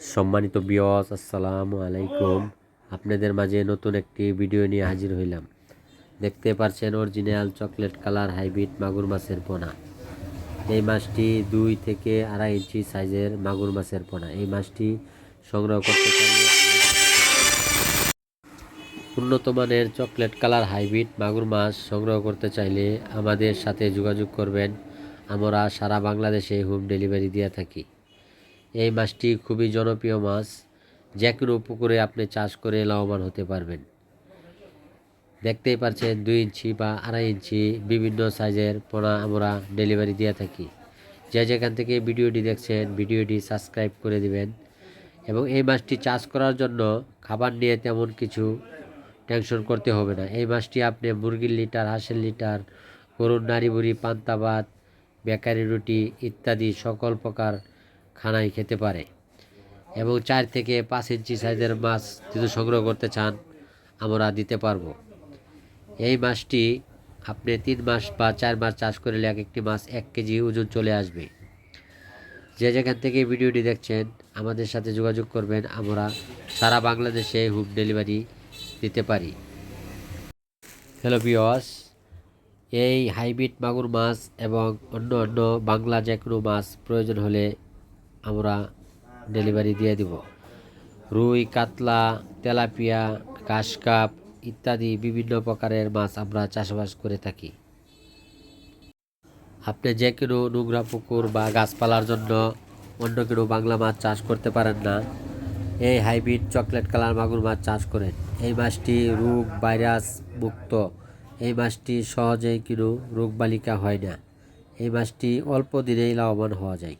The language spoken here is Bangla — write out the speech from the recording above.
সম্মানিত বিয়স আসসালামু আলাইকুম। আপনাদের মাঝে নতুন একটি ভিডিও নিয়ে হাজির হইলাম। দেখতে পাচ্ছেন অরিজিনাল চকলেট কালার হাইব্রিড মাগুর মাছের পোনা। এই মাছটি দুই থেকে আড়াই ইঞ্চি সাইজের মাগুর মাছের পোনা। এই মাছটি সংগ্রহ করতে উন্নত মানের চকলেট কালার হাইব্রিড মাগুর মাছ সংগ্রহ করতে চাইলে আমাদের সাথে যোগাযোগ করবেন। আমরা সারা বাংলাদেশে হোম ডেলিভারি দিয়ে থাকি। এই মাছটি খুবই জনপ্রিয় মাছ। যে কোনো পুকুরে আপনি চাষ করে লাভবান হতে পারবেন। দেখতেই পাচ্ছেন দুই ইঞ্চি বা আড়াই ইঞ্চি বিভিন্ন সাইজের পোনা আমরা ডেলিভারি দিয়ে থাকি। যে যেখান থেকে ভিডিওটি দেখছেন, ভিডিওটি সাবস্ক্রাইব করে দিবেন এবং এই মাছটি চাষ করার জন্য খাবার নিয়ে তেমন কিছু টেনশন করতে হবে না। এই মাছটি আপনি মুরগির লিটার, হাঁসের লিটার, গরুর নাড়ি বুড়ি পান্তা ভাত, বেকারি রুটি ইত্যাদি সকল প্রকার খানাই খেতে পারে। এবং চার থেকে পাঁচ ইঞ্চি সাইজের মাছ যদি সংগ্রহ করতে চান, আমরা দিতে পারব। এই মাছটি আপনি তিন মাস বা চার মাস চাষ করলে এক একটি মাছ এক কেজি ওজন চলে আসবে। যে যেখান থেকে ভিডিওটি দেখছেন, আমাদের সাথে যোগাযোগ করবেন, আমরা সারা বাংলাদেশে হোম ডেলিভারি দিতে পারি। হ্যালো বিয়স এই হাইব্রিড মাগুর মাছ এবং অন্য অন্য বাংলা যে কোনো মাছ প্রয়োজন হলে আমরা ডেলিভারি দিয়ে দিব। রুই, কাতলা, তেলাপিয়া কাশকাপ ইত্যাদি বিভিন্ন প্রকারের মাছ আমরা চাষবাস করে থাকি। আপনি যে কোনো নোংরা পুকুর বা গাছপালার জন্য অন্য কোনো বাংলা মাছ চাষ করতে পারেন না। এই হাইব্রিড চকলেট কালার মাগুর মাছ চাষ করেন। এই মাছটি রোগ ভাইরাস মুক্ত। এই মাছটি সহজেই কোনো রোগবালিকা হয় না। এই মাছটি অল্প দিনেই লাভবান হওয়া যায়।